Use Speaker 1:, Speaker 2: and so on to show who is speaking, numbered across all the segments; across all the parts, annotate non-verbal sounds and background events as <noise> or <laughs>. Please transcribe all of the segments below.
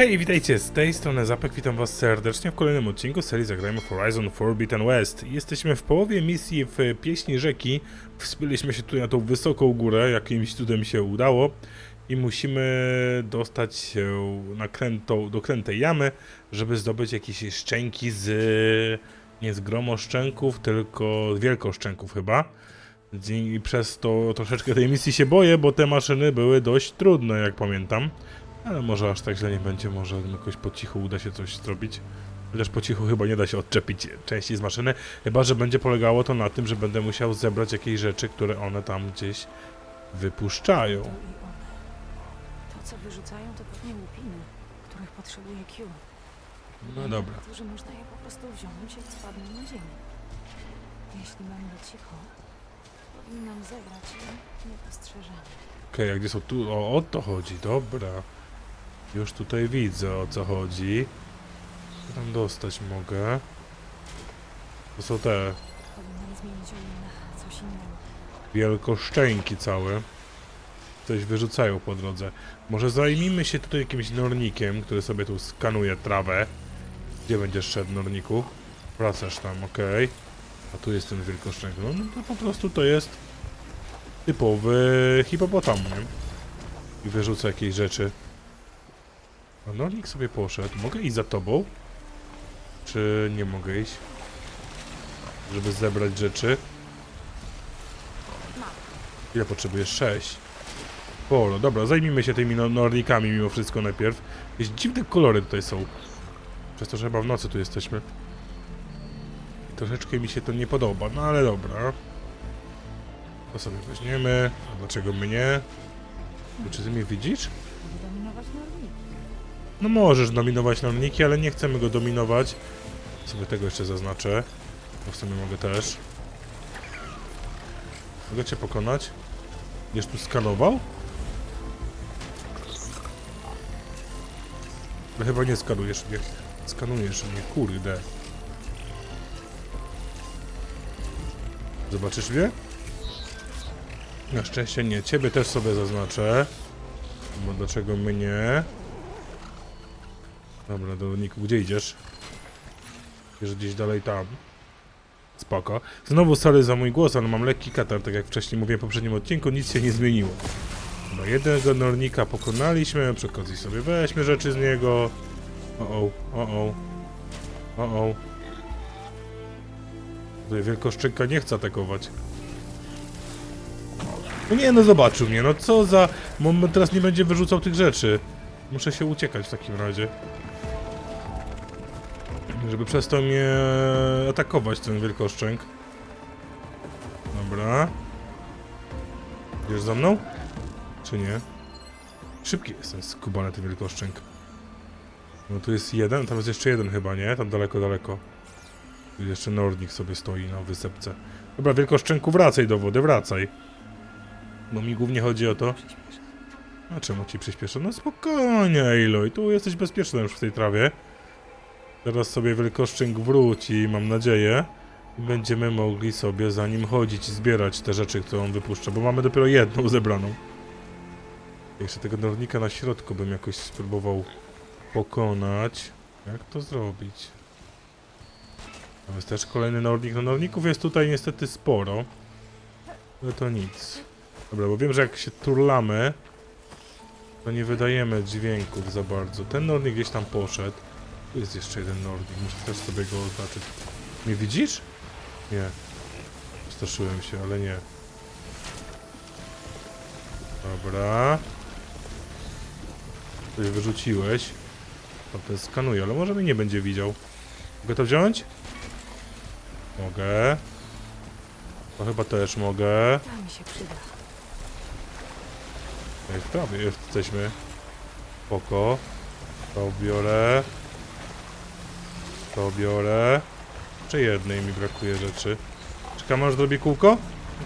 Speaker 1: Hej, witajcie, z tej strony Zapek, witam was serdecznie w kolejnym odcinku serii Zagrajmy Horizon Forbidden West. Jesteśmy w połowie misji w Pieśni Rzeki, wspięliśmy się tutaj na tą wysoką górę, jakimś cudem się udało i musimy dostać się na krętą, do krętej jamy, żeby zdobyć jakieś szczęki z... nie z gromoszczęków, tylko z wielkoszczęków chyba. I przez to troszeczkę tej misji się boję, bo te maszyny były dość trudne, jak pamiętam. Ale może aż tak źle nie będzie, może jakoś po cichu uda się coś zrobić. Chociaż po cichu chyba nie da się odczepić części z maszyny, chyba że będzie polegało to na tym, że będę musiał zebrać jakieś rzeczy, które one tam gdzieś wypuszczają.
Speaker 2: To i one. To, co wyrzucają, to pewnie łupiny, których potrzebuje Q.
Speaker 1: No dobra.
Speaker 2: To, że można je po prostu wziąć, jak spadną na ziemię. Jeśli mamy cicho, powinnam zebrać je niepostrzeżenie.
Speaker 1: Okej, a gdzie są tu? O, o to chodzi, dobra. Już tutaj widzę o co chodzi. Co tam dostać mogę? To są te
Speaker 2: Powinnam zmienić ją na coś innego.
Speaker 1: wielkoszczęki całe. Coś wyrzucają po drodze. Może zajmijmy się tutaj jakimś nornikiem, który sobie tu skanuje trawę. Gdzie będziesz szedł, norniku? Wracasz tam, okej. A tu jest ten wielkoszczęk. No, no to po prostu to jest typowy hipopotam, nie? I wyrzuca jakieś rzeczy. Nornik sobie poszedł. Mogę iść za tobą? Czy nie mogę iść? Żeby zebrać rzeczy? Ile potrzebujesz? 6. Polo, dobra, zajmijmy się tymi no- nornikami mimo wszystko najpierw. Jakieś dziwne kolory tutaj są. Przez to, że chyba w nocy tu jesteśmy. Troszeczkę mi się to nie podoba, no ale dobra. To sobie weźmiemy. Dlaczego my nie? Czy ty mnie widzisz? No możesz dominować norniki, ale nie chcemy go dominować. Sobie tego jeszcze zaznaczę. Bo w sumie mogę też. Mogę cię pokonać? Będziesz tu skanował? No chyba nie skanujesz mnie. Skanujesz mnie, kurde. Zobaczysz mnie? Na szczęście nie. Ciebie też sobie zaznaczę. Bo dlaczego my nie? Dobra, do Niku, gdzie idziesz? Idziesz gdzieś dalej tam. Spoko. Znowu sorry za mój głos, ale mam lekki katar, tak jak wcześniej mówiłem w poprzednim odcinku, nic się nie zmieniło. Chyba jednego Nornika pokonaliśmy, przy okazji sobie weźmy rzeczy z niego. O o, o o. O o. Tutaj wielkoszczynka nie chce atakować. No nie, no zobaczył mnie, no co za... Moment teraz nie będzie wyrzucał tych rzeczy. Muszę się uciekać w takim razie. Żeby przez to mnie atakować ten wielkoszczęk. Dobra. Idziesz za mną? Czy nie? Szybki jestem skubany ten wielkoszczęk. No tu jest jeden, tam jest jeszcze jeden chyba, nie? Tam daleko, daleko. Tu jeszcze Nordnik sobie stoi na wysepce. Dobra, wielkoszczęku wracaj do wody, wracaj. Bo mi głównie chodzi o to... A czemu ci przyspieszę? No spokojnie, Aloy, tu jesteś bezpieczny już w tej trawie. Teraz sobie wielkoszczęk wróci, mam nadzieję. I będziemy mogli sobie za nim chodzić i zbierać te rzeczy, które on wypuszcza, bo mamy dopiero jedną zebraną. Jeszcze tego nornika na środku bym jakoś spróbował pokonać. Jak to zrobić? Tam jest też kolejny nornik. No norników jest tutaj niestety sporo. Ale to nic. Dobra, bo wiem, że jak się turlamy, to nie wydajemy dźwięków za bardzo. Ten nornik gdzieś tam poszedł. Tu jest jeszcze jeden nordik, muszę też sobie go oznaczyć. Mnie widzisz? Nie. Straszyłem się, ale nie. Dobra. Coś wyrzuciłeś. Potem skanuję, ale może mnie nie będzie widział. Mogę to wziąć? Mogę. To chyba też mogę.
Speaker 2: Ta mi się przyda.
Speaker 1: Ej, w prawie jesteśmy. Spoko. To biorę. To biorę. Czy jednej mi brakuje rzeczy. Czekam aż zrobi kółko?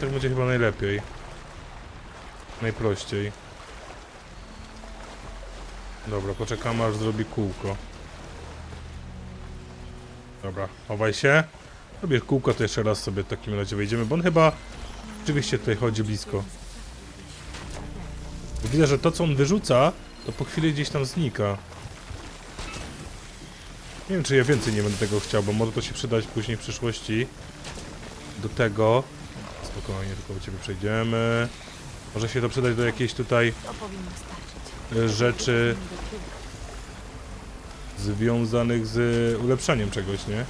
Speaker 1: Tak będzie chyba najlepiej. Najprościej. Dobra, poczekamy aż zrobi kółko. Dobra, chowaj się. Robię kółko, to jeszcze raz sobie w takim razie wejdziemy, bo on chyba rzeczywiście tutaj chodzi blisko. Widzę, że to co on wyrzuca, to po chwili gdzieś tam znika. Nie wiem, czy ja więcej nie będę tego chciał, bo może to się przydać później w przyszłości. Do tego... Spokojnie, tylko u ciebie przejdziemy. Może się to przydać do jakiejś tutaj e, rzeczy związanych z ulepszaniem czegoś, nie?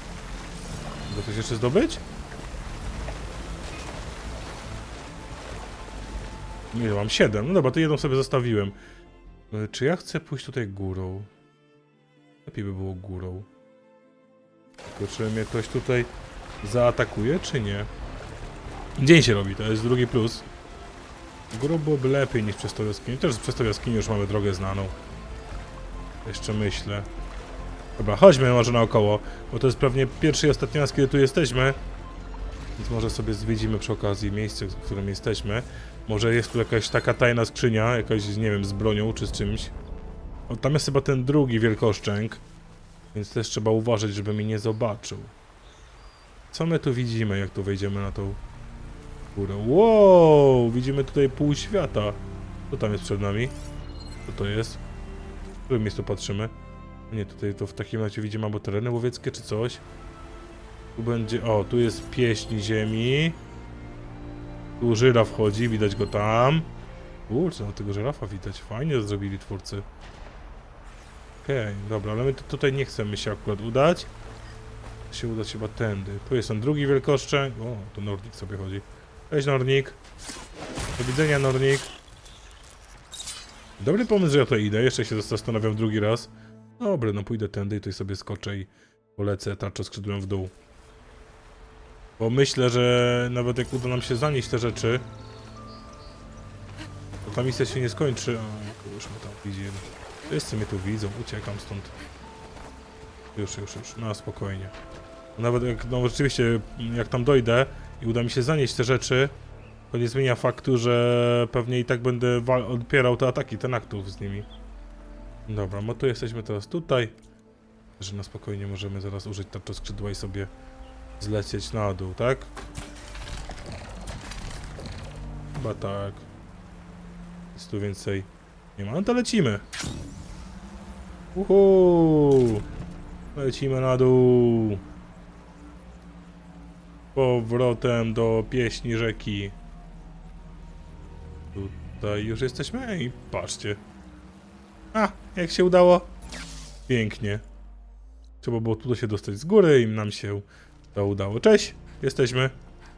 Speaker 1: Mogę coś jeszcze zdobyć? Nie, mam 7. No dobra, to jedną sobie zostawiłem. E, Czy ja chcę pójść tutaj górą? Lepiej by było górą. Tylko czy mnie ktoś tutaj zaatakuje, czy nie? Dzień się robi, to jest drugi plus. Górą byłoby lepiej niż przez tą jaskinię. Też przez tą jaskinię już mamy drogę znaną. Jeszcze myślę. Dobra, chodźmy może naokoło, bo to jest pewnie pierwszy i ostatni raz, kiedy tu jesteśmy. Więc może sobie zwiedzimy przy okazji miejsce, w którym jesteśmy. Może jest tu jakaś taka tajna skrzynia, jakaś, nie wiem, z bronią czy z czymś. O, tam jest chyba ten drugi wielkoszczęk. Więc też trzeba uważać, żeby mnie nie zobaczył. Co my tu widzimy, jak tu wejdziemy na tą górę? Wow! Widzimy tutaj pół świata. Co tam jest przed nami? Co to jest? W którym miejscu patrzymy? Nie, tutaj to w takim razie widzimy albo tereny łowieckie czy coś. Tu będzie... O, tu jest pieśń ziemi. Tu żyraf wchodzi, widać go tam. Kurczę, no tego żyrafa widać. Fajnie zrobili twórcy. Okej, dobra, ale my tu, tutaj nie chcemy się akurat udać. Się udać chyba tędy. Tu jest ten drugi wielkoszczęk. O, to Nornik sobie chodzi. Cześć Nornik. Do widzenia Nornik. Dobry pomysł, że ja to idę. Jeszcze się zastanawiam drugi raz. Dobra, no pójdę tędy i tutaj sobie skoczę i polecę tarczę skrzydłem w dół. Bo myślę, że nawet jak uda nam się zanieść te rzeczy, to ta misja się nie skończy. A, już my tam widzimy. Wszyscy mnie tu widzą, uciekam stąd. Już, już, już, no spokojnie. Nawet jak, no rzeczywiście, jak tam dojdę i uda mi się zanieść te rzeczy, to nie zmienia faktu, że pewnie i tak będę odpierał te ataki tenaktów z nimi. Dobra, no to jesteśmy teraz tutaj. Że na spokojnie możemy zaraz użyć tarczy skrzydła i sobie zlecieć na dół, tak? Chyba tak. Jest tu więcej nie ma, no to lecimy. Uhu! Lecimy na dół. Powrotem do pieśni rzeki. Tutaj już jesteśmy i patrzcie. A, jak się udało? Pięknie. Trzeba było tu się dostać z góry i nam się to udało. Cześć, jesteśmy.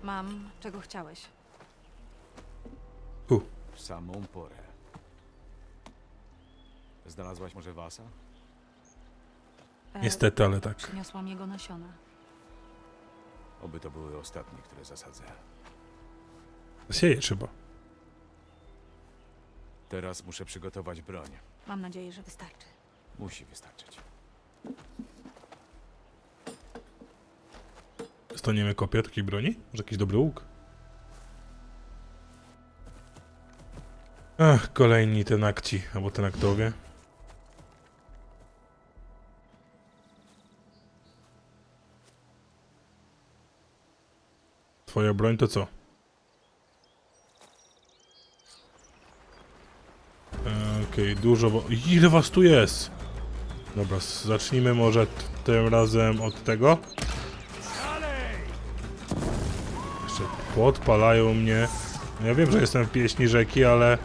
Speaker 2: Mam, czego chciałeś.
Speaker 3: W samą porę. Znalazłaś może wasa?
Speaker 2: E,
Speaker 1: Niestety, ale tak.
Speaker 2: Przyniosłam jego nasiona.
Speaker 3: Oby to były ostatnie, które zasadzę.
Speaker 1: Sieje trzeba.
Speaker 3: Teraz muszę przygotować broń.
Speaker 2: Mam nadzieję, że wystarczy.
Speaker 3: Musi wystarczyć.
Speaker 1: Staniemy kopię takiej broni? Może jakiś dobry łuk? Ach, kolejni tenakci, albo tenaktowie. Twoja broń to co? E, Okej, dużo, bo... Ile was tu jest? Dobra, zacznijmy może tym razem od tego. Jeszcze podpalają mnie. Ja wiem, że jestem w pieśni rzeki, ale...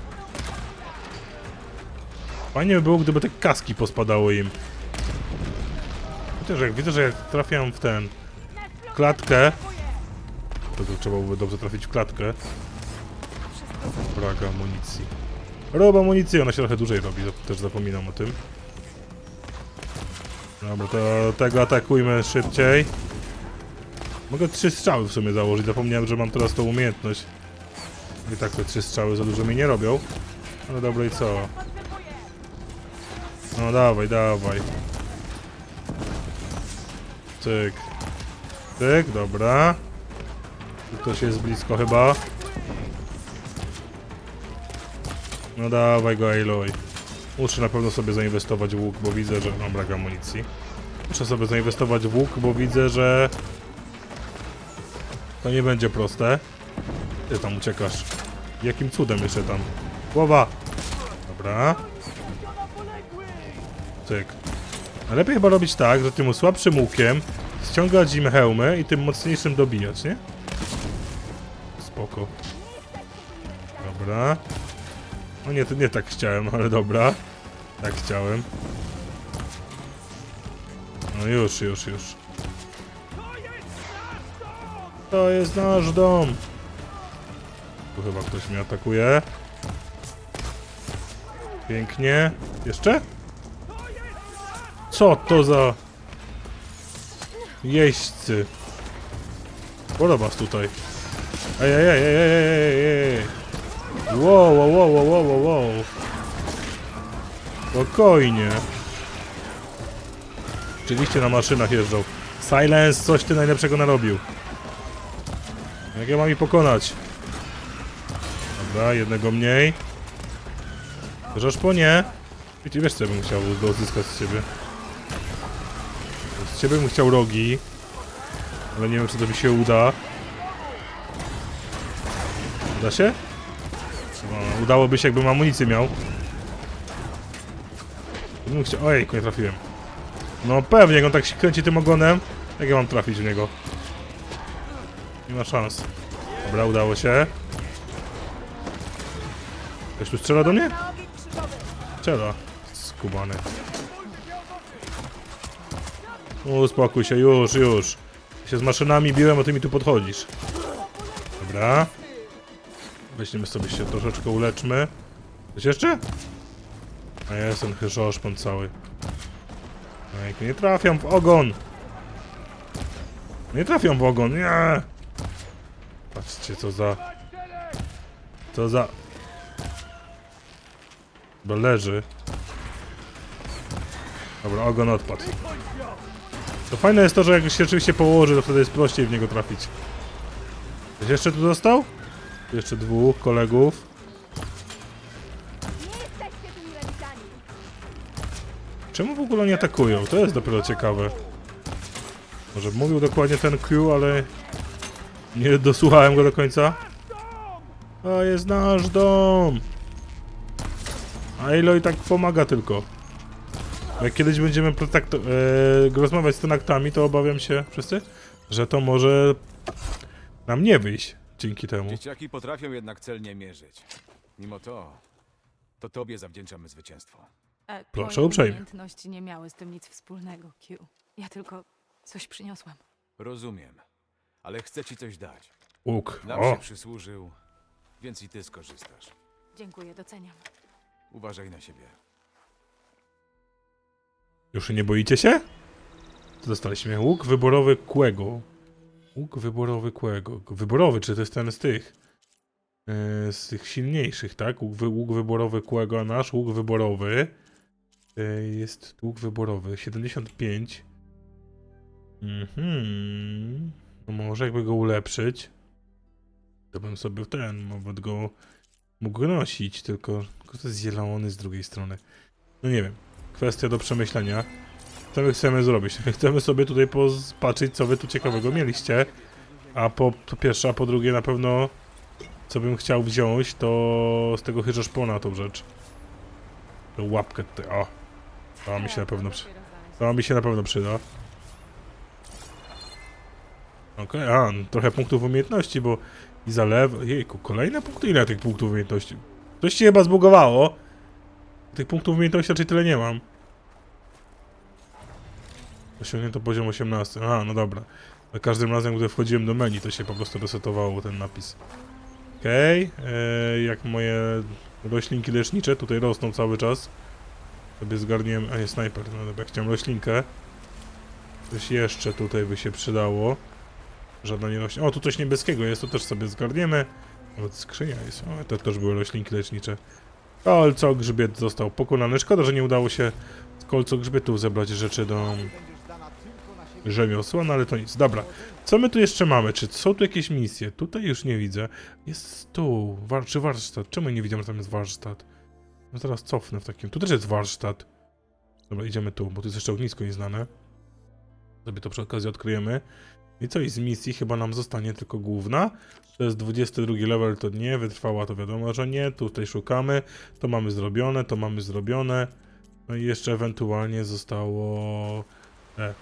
Speaker 1: Fajnie by było, gdyby te kaski pospadały im. Chociaż jak widzę, że jak trafiam w ten... klatkę... Trzeba byłoby dobrze trafić w klatkę. Brak amunicji. Rob amunicji, ona się trochę dłużej robi, też zapominam o tym. Dobra, to tego atakujmy szybciej. Mogę trzy strzały w sumie założyć, zapomniałem, że mam teraz tą umiejętność. I tak te trzy strzały za dużo mi nie robią. Ale dobra i co? No dawaj, dawaj. Cyk. Cyk, dobra. Tu Ktoś jest blisko chyba. No dawaj go, Aloy. Muszę na pewno sobie zainwestować w łuk, bo widzę, że mam brak amunicji. Muszę sobie zainwestować w łuk, bo widzę, że to nie będzie proste. Ty tam uciekasz. Jakim cudem jeszcze tam? Głowa! Dobra. Cyk. Najlepiej chyba robić tak, że tym słabszym łukiem ściągać im hełmy i tym mocniejszym dobijać, nie? Spoko. Dobra. No nie, to nie tak chciałem, ale dobra. Tak chciałem. No już, już, już. To jest nasz dom. Tu chyba ktoś mnie atakuje. Pięknie. Jeszcze? Co to za... Jeźdźcy. Podoba tutaj. Ej, ej, ej, ej, ej, ej. Wow, wow, wow, wow, wow, wow. Spokojnie. Oczywiście na maszynach jeżdżą. Silence, coś ty najlepszego narobił. Jak ja mam ich pokonać? Dobra, jednego mniej. Chociaż po nie. Wiecie, wiesz co bym chciał uzyskać z ciebie. Z ciebie bym chciał rogi. Ale nie wiem czy to mi się uda. Uda się? No, udałoby się jakbym amunicję miał. Bym chciał... Ojej, nie trafiłem. No pewnie, jak on tak się kręci tym ogonem, jak ja mam trafić w niego? Nie ma szans. Dobra, udało się. Ktoś tu strzela do mnie? Strzela. Skubany. Uspokój się, już, już. Się z maszynami biłem, a ty mi tu podchodzisz. Dobra. Weźmiemy sobie się troszeczkę uleczmy. Coś jeszcze? A jest ten chyżoszpon cały. Ej, nie trafiam w ogon! Nie trafiam w ogon, nie! Patrzcie, co za... Co za... Bo leży. Dobra, ogon odpadł. To fajne jest to, że jak się rzeczywiście położy, to wtedy jest prościej w niego trafić. Ktoś jeszcze tu został? Jeszcze dwóch kolegów. Czemu w ogóle nie atakują? To jest dopiero ciekawe. Może mówił dokładnie ten Q, ale nie dosłuchałem go do końca. To jest nasz dom. A Aloy tak pomaga tylko. Jak kiedyś będziemy protekto- e, rozmawiać z tenaktami, to obawiam się wszyscy, że to może nam nie wyjść dzięki temu.
Speaker 3: Dzieciaki potrafią jednak celnie mierzyć. Mimo to, to tobie zawdzięczamy zwycięstwo.
Speaker 2: E,
Speaker 1: Proszę
Speaker 2: twoje
Speaker 1: uprzejmie.
Speaker 2: umiejętności nie miały z tym nic wspólnego, Q. Ja tylko coś przyniosłam.
Speaker 3: Rozumiem, ale chcę ci coś dać.
Speaker 1: Łuk.
Speaker 3: Nam
Speaker 1: O,
Speaker 3: się przysłużył, więc i ty skorzystasz.
Speaker 2: Dziękuję, doceniam.
Speaker 3: Uważaj na siebie.
Speaker 1: już się nie boicie się? To dostaliśmy łuk wyborowy Kłego. Łuk wyborowy Kłego. Wyborowy, czy to jest ten z tych? E, z tych silniejszych, tak? Łuk, wy, łuk wyborowy Kłego, a nasz łuk wyborowy e, jest łuk wyborowy 75. Mhm. No może jakby go ulepszyć, to bym sobie ten, nawet go mógł nosić, tylko, tylko to jest zielony z drugiej strony. No nie wiem. Kwestia do przemyślenia. Co my chcemy zrobić? <laughs> Chcemy sobie tutaj popatrzeć, co wy tu ciekawego mieliście. A po, po pierwsze, a po drugie na pewno co bym chciał wziąć, to z tego chyżoszpona tą rzecz. Tą łapkę tutaj, o. To mi się na pewno przy... To mi się na pewno przyda. Okej, a, no, trochę punktów umiejętności, bo i zalew... Jejku, kolejne punkty? Ile tych punktów umiejętności? Coś ci chyba zbugowało. Tych punktów umiejętności raczej tyle nie mam. Osiągnięto poziom 18. A, no dobra. Za każdym razem, gdy wchodziłem do menu, to się po prostu resetowało ten napis. Okej, okay. jak moje roślinki lecznicze tutaj rosną cały czas. Sobie zgarniłem, a nie snajper, no dobra, chciałem roślinkę. Coś jeszcze tutaj by się przydało. Żadna nie rośnie. O, tu coś niebieskiego jest, to też sobie zgarniemy. Nawet skrzynia jest. O, to też były roślinki lecznicze. Kolco grzbiet został pokonany. Szkoda, że nie udało się z kolco grzbietów zebrać rzeczy do rzemiosła, no ale to nic. Dobra, co my tu jeszcze mamy? Czy są tu jakieś misje? Tutaj już nie widzę. Jest tu, war czy warsztat? Czemu nie widziałem, że tam jest warsztat? No zaraz cofnę w takim. Tu też jest warsztat. Dobra, idziemy tu, bo tu jest jeszcze ognisko nieznane. Sobie to przy okazji odkryjemy. I co i z misji chyba nam zostanie tylko główna. To jest 22 level, to nie, wytrwała to wiadomo, że nie. Tutaj szukamy, to mamy zrobione, to mamy zrobione. No i jeszcze ewentualnie zostało... E,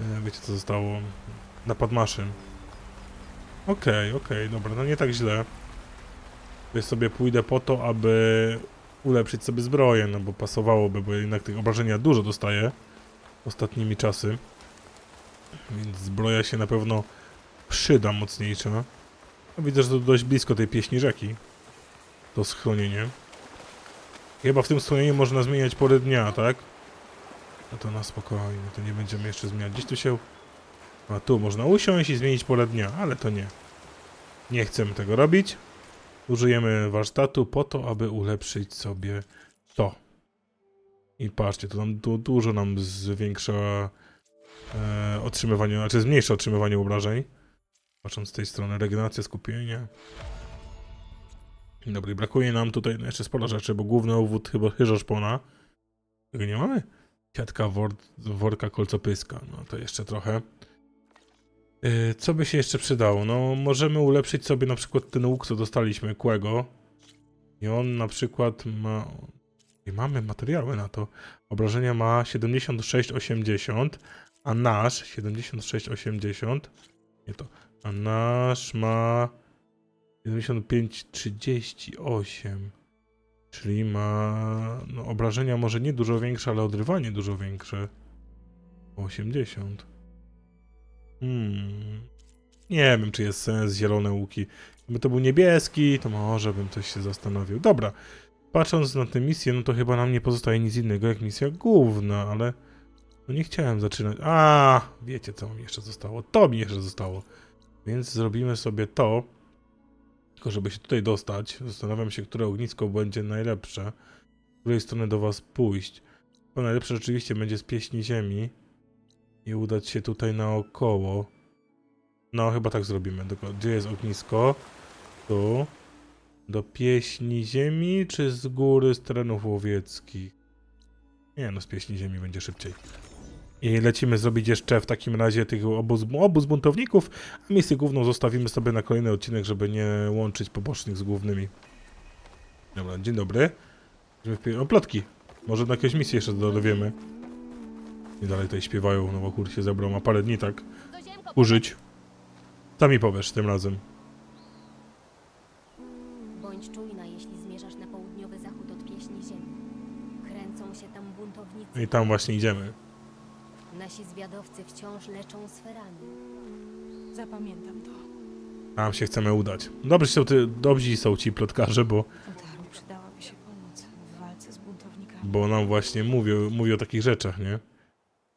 Speaker 1: wiecie co zostało? Napad maszyn. Okej, okej, dobra, no nie tak źle. Ja sobie pójdę po to, aby ulepszyć sobie zbroję, no bo pasowałoby, bo jednak tych obrażenia dużo dostaję ostatnimi czasy. Więc zbroja się na pewno przyda mocniejsza. No widzę, że to dość blisko tej pieśni rzeki. To schronienie. Chyba w tym schronieniu można zmieniać pory dnia, tak? No to na spokojnie, to nie będziemy jeszcze zmieniać. Gdzieś tu się... A tu można usiąść i zmienić porę dnia, ale to nie. Nie chcemy tego robić. Użyjemy warsztatu po to, aby ulepszyć sobie to. I patrzcie, to nam dużo nam zwiększa e, otrzymywanie, znaczy zmniejsza otrzymywanie obrażeń. Patrząc z tej strony, regeneracja, skupienie. Dobra, i brakuje nam tutaj jeszcze sporo rzeczy, bo główny owód chyba chyża szpona. Tego nie mamy? Kwiatka wor worka kolcopyska, no to jeszcze trochę. Yy, co by się jeszcze przydało? No, możemy ulepszyć sobie na przykład ten łuk, co dostaliśmy, kłego. I on na przykład ma... I mamy materiały na to. Obrażenia ma 76,80, a nasz 76,80. Nie to. A nasz ma 75,38. Czyli ma no, obrażenia może nie dużo większe, ale odrywanie dużo większe. 80. Hmm. Nie wiem, czy jest sens zielone łuki. Gdyby to był niebieski, to może bym coś się zastanowił. Dobra. Patrząc na tę misję, no to chyba nam nie pozostaje nic innego jak misja główna, ale no nie chciałem zaczynać. A, wiecie co mi jeszcze zostało? To mi jeszcze zostało. Więc zrobimy sobie to. Tylko żeby się tutaj dostać, zastanawiam się, które ognisko będzie najlepsze. Z której strony do was pójść. To najlepsze rzeczywiście będzie z pieśni ziemi. I udać się tutaj naokoło. No, chyba tak zrobimy. Tylko, gdzie jest ognisko? Tu. Do pieśni ziemi, czy z góry z terenów łowieckich? Nie, no z pieśni ziemi będzie szybciej. I lecimy zrobić jeszcze w takim razie tych obóz, obóz buntowników, a misję główną zostawimy sobie na kolejny odcinek, żeby nie łączyć pobocznych z głównymi. Dobra, dzień dobry. O, plotki. Może na jakieś misje jeszcze dowiemy. I dalej tutaj śpiewają, no bo chór się zebrał, ma parę dni tak użyć. Sami powiesz tym razem.
Speaker 4: Bądź czujna, jeśli zmierzasz na południowy zachód od pieśni ziemi. Kręcą się tam buntownicy.
Speaker 1: I tam właśnie idziemy.
Speaker 4: Nasi zwiadowcy wciąż leczą sferami.
Speaker 2: Zapamiętam to.
Speaker 1: Tam się chcemy udać. Dobrzy są, ty, dobrzy są ci plotkarze, bo,
Speaker 2: Otaru przydałaby się pomoc w walce z buntownikami.
Speaker 1: bo nam właśnie mówią, mówią o takich rzeczach, nie?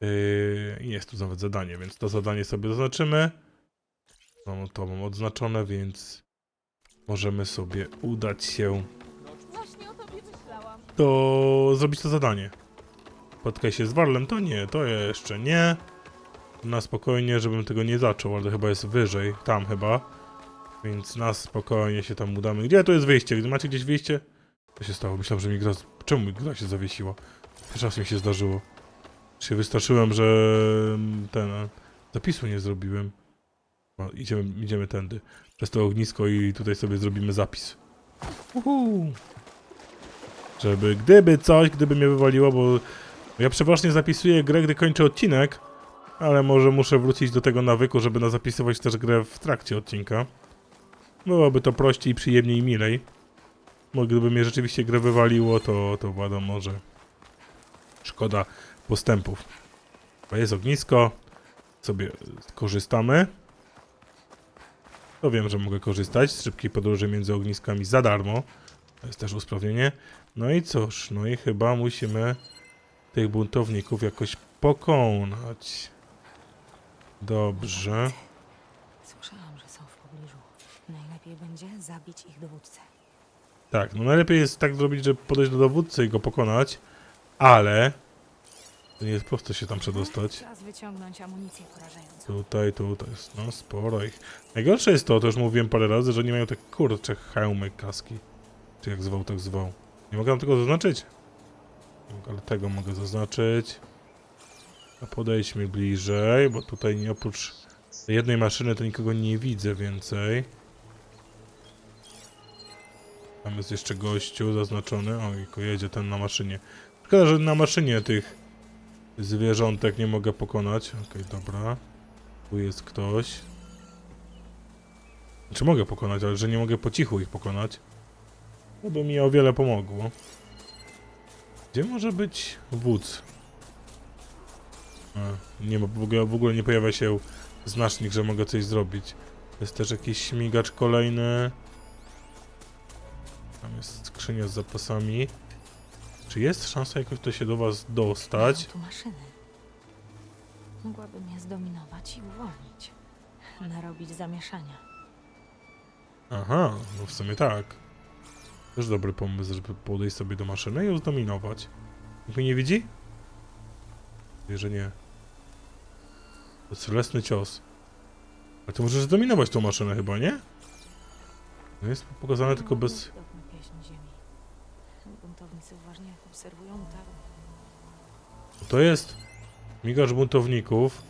Speaker 1: Yy, jest tu nawet zadanie, więc to zadanie sobie zaznaczymy. Mam to mam odznaczone, więc możemy sobie udać się
Speaker 2: Właśnie o tobie myślałam.
Speaker 1: to zrobić to zadanie. Spotkaj się z Warlem, to nie, to jeszcze nie. Na spokojnie, żebym tego nie zaczął, ale to chyba jest wyżej, tam chyba. Więc na spokojnie się tam udamy. Gdzie tu jest wyjście? Gdy macie gdzieś wyjście? Co się stało? Myślałem, że mi gra... Czemu mi gra się zawiesiła? Pierwszy raz mi się zdarzyło. Się wystraszyłem, że ten... e, Zapisu nie zrobiłem. Idziemy, idziemy tędy. Przez to ognisko i tutaj sobie zrobimy zapis. Uhu. Żeby gdyby coś, gdyby mnie wywaliło, bo ja przeważnie zapisuję grę, gdy kończę odcinek, ale może muszę wrócić do tego nawyku, żeby na zapisywać też grę w trakcie odcinka. Byłoby to prościej, przyjemniej i milej. Bo gdyby mnie rzeczywiście grę wywaliło, to, to wiadomo, że szkoda postępów. Bo jest ognisko, sobie korzystamy. To wiem, że mogę korzystać z szybkiej podróży między ogniskami za darmo. To jest też usprawnienie. No i cóż, no i chyba musimy tych buntowników jakoś pokonać. Dobrze.
Speaker 2: Słyszałam, że są w pobliżu. Najlepiej będzie zabić ich dowódcę.
Speaker 1: Tak, no najlepiej jest tak zrobić, że podejść do dowódcy i go pokonać, ale to nie jest prosto się tam przedostać.
Speaker 2: Czas wyciągnąć amunicję porażającą.
Speaker 1: Tutaj, tutaj jest, no sporo ich. Najgorsze jest to, to już mówiłem parę razy, że nie mają te kurcze hełmy, kaski. Czy jak zwał, tak zwał. Nie mogę tam tego zaznaczyć? Ale tego mogę zaznaczyć. A podejdźmy bliżej, bo tutaj nie oprócz jednej maszyny to nikogo nie widzę więcej. Tam jest jeszcze gościu zaznaczony. O, jedzie ten na maszynie. Szkoda, że na maszynie tych zwierzątek nie mogę pokonać. Okej, dobra. Tu jest ktoś. Czy mogę pokonać, ale że nie mogę po cichu ich pokonać. To by mi o wiele pomogło. Gdzie może być wódz? A, nie ma, w ogóle, w ogóle nie pojawia się znacznik, że mogę coś zrobić. Jest też jakiś śmigacz kolejny. Tam jest skrzynia z zapasami. Czy jest szansa jakoś to się do was dostać?
Speaker 2: Mam tu maszyny. Mogłabym je zdominować i uwolnić. Narobić zamieszania.
Speaker 1: Aha, no w sumie tak. Też dobry pomysł, żeby podejść sobie do maszyny i ją zdominować. Nikt mnie nie widzi? Że nie. To celestny cios. Ale ty możesz zdominować tą maszynę chyba, nie? No jest pokazane tylko bez... To jest migacz buntowników.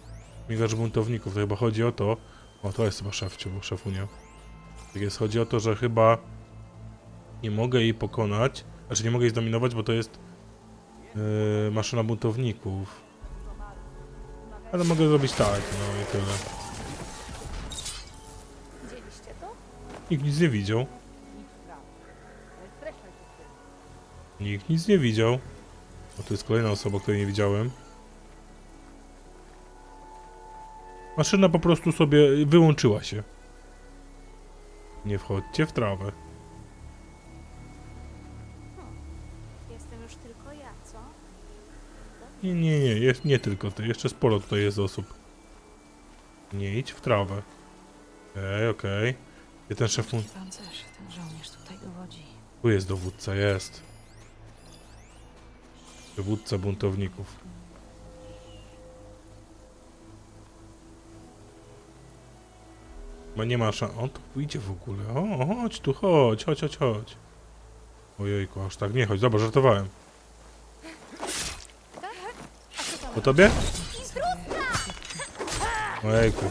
Speaker 1: Migacz buntowników, to chyba chodzi o to. O, to jest chyba szefciu, bo szefunia. Tak jest, chodzi o to, że chyba mogę jej pokonać. Znaczy nie mogę jej zdominować, bo to jest yy, maszyna buntowników. Ale mogę zrobić tak, no i tyle.
Speaker 2: Widzieliście to?
Speaker 1: Nikt nic nie widział. Nikt nic nie widział. O, to jest kolejna osoba, której nie widziałem. Maszyna po prostu sobie wyłączyła się. Nie wchodźcie w trawę. Nie, nie, nie, jest, nie tylko ty. Jeszcze sporo tutaj jest osób. Nie idź w trawę. Okej, okej. Gdzie ten szef... mu-
Speaker 2: Pancerz, ten żołnierz tutaj dowodzi.
Speaker 1: Tu jest dowódca, jest. Dowódca buntowników. Bo nie ma szans. On tu pójdzie w ogóle. O, chodź tu, chodź, chodź, chodź, chodź. Ojejku, aż tak nie chodź. Dobra, żartowałem. Po tobie? Ojejku.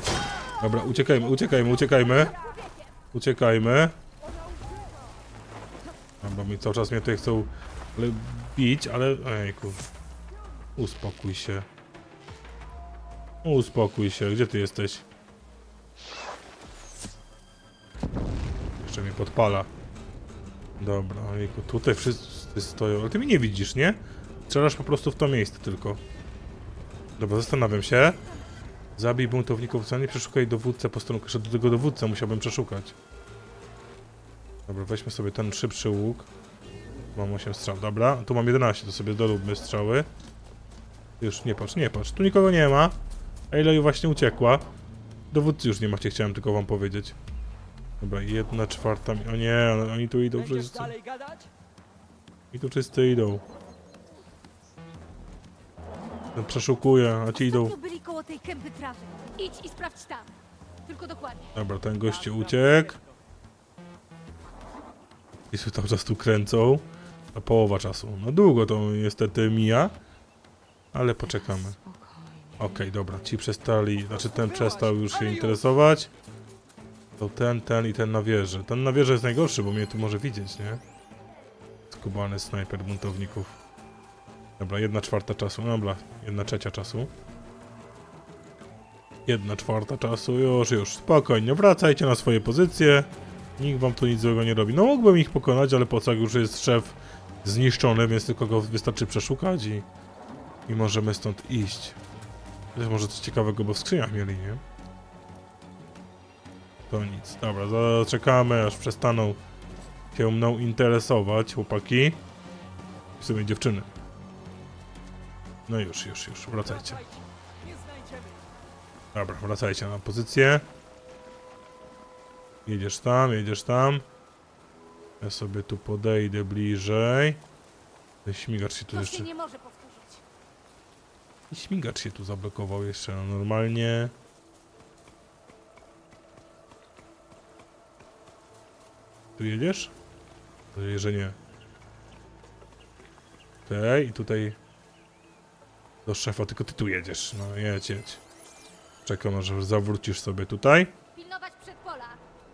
Speaker 1: Dobra, uciekajmy, uciekajmy, uciekajmy. Uciekajmy. No, bo mi cały czas mnie tutaj chcą ale bić, ale... Ojejku. Uspokój się. Uspokój się. Gdzie ty jesteś? Jeszcze mnie podpala. Dobra, ojejku. Tutaj wszyscy stoją. Ale ty mnie nie widzisz, nie? Strzelasz po prostu w to miejsce tylko. Dobra, zastanawiam się. Zabij buntowników, co nie przeszukaj dowódcę posterunku. Jeszcze do tego dowódcę musiałbym przeszukać. Dobra, weźmy sobie ten szybszy łuk. Mam 8 strzał, dobra. Tu mam 11, to sobie doróbmy strzały. Już nie patrz, nie patrz. Tu nikogo nie ma. Aloy właśnie uciekła. Dowódcy już nie macie, chciałem tylko wam powiedzieć. Dobra, jedna czwarta... O nie, oni tu idą wszyscy. I tu wszyscy idą. Przeszukuję, a ci idą.
Speaker 4: Byli koło tej kępy trawy. Idź i sprawdź tam. Tylko dokładnie.
Speaker 1: Dobra, ten gościu uciekł. I się cały czas tu kręcą. A połowa czasu. No długo to niestety mija. Ale poczekamy. Okej, dobra, ci przestali, znaczy ten przestał już się interesować. To ten, ten i ten na wieży. Ten na wieży jest najgorszy, bo mnie tu może widzieć, nie? Skubany snajper buntowników. Dobra, jedna czwarta czasu, no dobra, jedna trzecia czasu. Jedna czwarta czasu, już, już, spokojnie, wracajcie na swoje pozycje. Nikt wam tu nic złego nie robi. No mógłbym ich pokonać, ale po co, już jest szef zniszczony, więc tylko go wystarczy przeszukać i, i możemy stąd iść. Jest może coś ciekawego, bo w skrzyniach mieli, nie? To nic. Dobra, zaczekamy, aż przestaną się mną interesować, chłopaki. W sumie dziewczyny. No już, już, już, wracajcie. Dobra, wracajcie na pozycję. Jedziesz tam, jedziesz tam. Ja sobie tu podejdę bliżej. Ten śmigacz się tu
Speaker 4: To
Speaker 1: jeszcze...
Speaker 4: się nie może powtórzyć.
Speaker 1: I śmigacz się tu zablokował jeszcze, no normalnie. Tu jedziesz? Że nie. Okej, i tutaj do szefa, tylko ty tu jedziesz. No jedź, jedź. Czekam, aż zawrócisz sobie tutaj.
Speaker 4: Pilnować przedpola.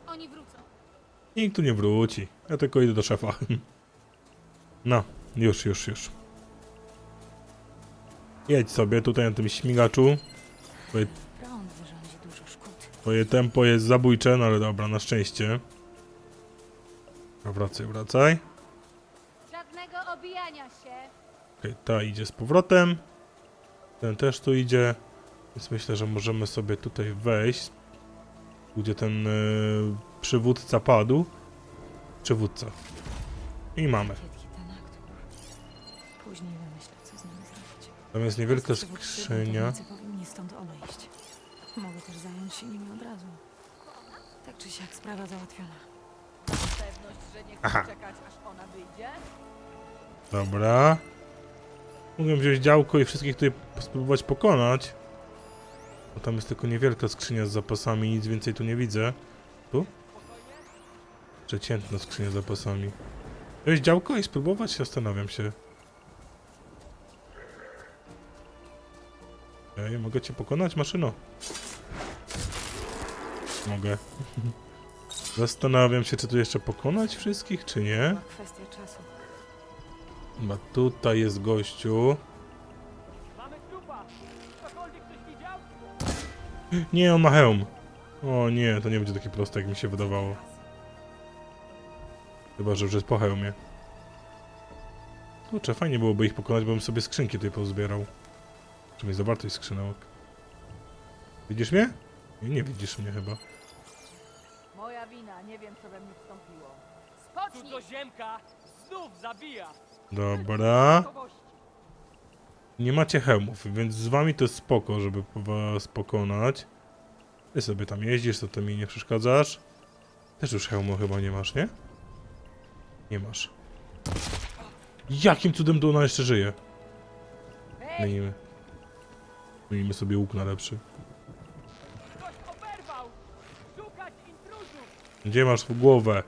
Speaker 4: Oni wrócą.
Speaker 1: Nikt tu nie wróci. Ja tylko idę do szefa. <laughs> No, już, już, już. Jedź sobie tutaj na tym śmigaczu. Twoje,
Speaker 2: Prąd wyrządzi dużo szkód.
Speaker 1: twoje tempo jest zabójcze, no ale dobra, na szczęście. A Wracaj, wracaj.
Speaker 4: Żadnego obijania się.
Speaker 1: Okej, ta idzie z powrotem. Ten też tu idzie. Więc myślę, że możemy sobie tutaj wejść. Gdzie ten y, przywódca padł. Przywódca. I mamy.
Speaker 2: Później wymyślę, co z nimi zrobić.
Speaker 1: Tam jest niewielka skrzynia.
Speaker 2: buntownicy powinni stąd odejść. Mogę też zająć się nimi od razu. Tak czy siak sprawa załatwiona.
Speaker 5: Pewność, że nie
Speaker 1: Aha.
Speaker 5: chcesz czekać, aż ona wyjdzie?
Speaker 1: Dobra. Mogłem wziąć działko i wszystkich tutaj spróbować pokonać. Bo tam jest tylko niewielka skrzynia z zapasami, nic więcej tu nie widzę. Tu? Przeciętna skrzynia z zapasami. Wziąć działko i spróbować? Zastanawiam się. Ej, mogę cię pokonać, maszyno? Mogę. <laughs> Zastanawiam się, czy tu jeszcze pokonać wszystkich, czy nie.
Speaker 2: Kwestia czasu.
Speaker 1: Chyba tutaj jest gościu. Nie, on ma hełm. O nie, to nie będzie takie proste, jak mi się wydawało. Chyba, że już jest po hełmie. Kurczę, fajnie byłoby ich pokonać, bo bym sobie skrzynki tutaj pozbierał. Czy mi zawartość skrzynek. Widzisz mnie? Nie, nie widzisz mnie chyba.
Speaker 5: Moja wina, nie wiem co we mnie wstąpiło.
Speaker 4: Spocznij!
Speaker 5: Cudzoziemka znów zabija!
Speaker 1: Dobra. Nie macie hełmów, więc z wami to jest spoko, żeby was pokonać. Ty sobie tam jeździsz, to ty mi nie przeszkadzasz. Też już hełmu chyba nie masz, nie? Nie masz. Jakim cudem to ona jeszcze żyje? Zmienimy. Zmienimy sobie łuk na lepszy. Gdzie masz w głowę?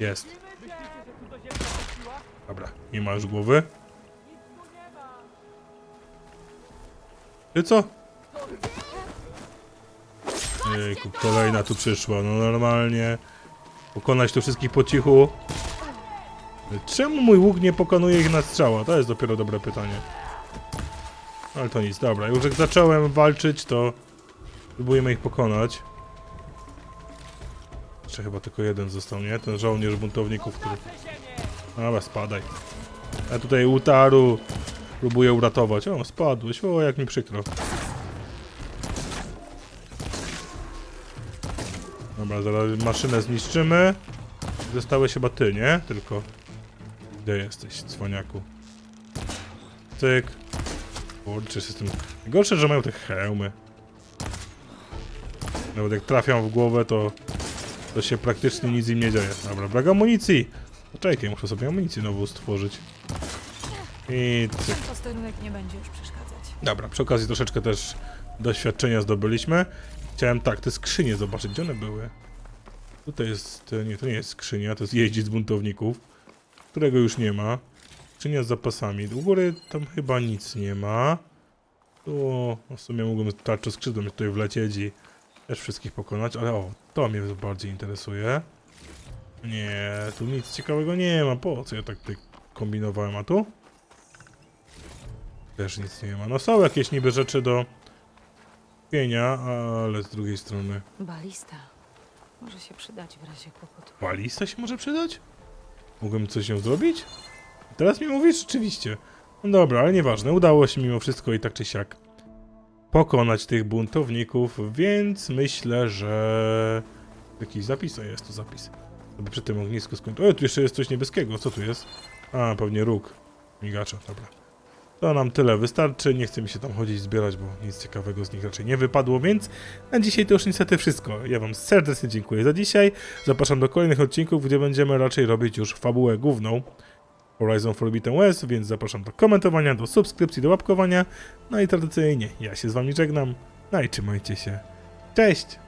Speaker 1: Jest.
Speaker 5: Myślicie, że cudzoziemka wróciła?
Speaker 1: Dobra, nie ma już głowy. Ty co? Jejku, kolejna tu przyszła, no normalnie. Pokonać tu wszystkich po cichu. Czemu mój łuk nie pokonuje ich na strzała? To jest dopiero dobre pytanie. Ale to nic, dobra. Już jak zacząłem walczyć, to próbujemy ich pokonać. Jeszcze chyba tylko jeden został, nie? Ten żołnierz buntowników, który... Dobra, spadaj. Ja tutaj Utaru próbuję uratować. O, spadłeś. O, jak mi przykro. Dobra, zaraz maszynę zniszczymy. Zostałeś chyba ty, nie? Tylko. Gdzie jesteś, cwaniaku? Cyk. Kurczę, jestem... Gorsze, że mają te hełmy. Nawet jak trafiam w głowę, to... To się praktycznie nic im nie dzieje. Dobra, brak amunicji. Poczekaj, muszę sobie amunicję nową stworzyć. I cyk.
Speaker 2: Posterunek nie będzie już przeszkadzać.
Speaker 1: Dobra, przy okazji troszeczkę też doświadczenia zdobyliśmy. Chciałem tak, te skrzynie zobaczyć, gdzie one były. Tutaj jest, nie, to nie jest skrzynia, to jest jeździec buntowników, którego już nie ma. Skrzynia z zapasami. U góry tam chyba nic nie ma. Tu no w sumie mógłbym tarczą skrzydłem tutaj wlecieć i też wszystkich pokonać, ale o, to mnie bardziej interesuje. Nie, tu nic ciekawego nie ma, po co ja tak tutaj kombinowałem, a tu? Też nic nie ma. No są jakieś niby rzeczy do pienia, ale z drugiej strony
Speaker 2: Balista. Może się przydać w razie kłopotu.
Speaker 1: balista się może przydać? Mogłem coś ją zrobić? Teraz mi mówisz? Rzeczywiście. No dobra, ale nieważne. Udało się mimo wszystko i tak czy siak pokonać tych buntowników, więc myślę, że... Jakiś zapis? O, jest tu zapis. Żeby przy tym ognisku skończyć. O, tu jeszcze jest coś niebieskiego. Co tu jest? A, pewnie róg. Migacza, dobra. To nam tyle wystarczy. Nie chce mi się tam chodzić, zbierać, bo nic ciekawego z nich raczej nie wypadło, więc na dzisiaj to już niestety wszystko. Ja wam serdecznie dziękuję za dzisiaj. Zapraszam do kolejnych odcinków, gdzie będziemy raczej robić już fabułę główną Horizon Forbidden West, więc zapraszam do komentowania, do subskrypcji, do łapkowania. No i tradycyjnie, ja się z wami żegnam. No i trzymajcie się. Cześć!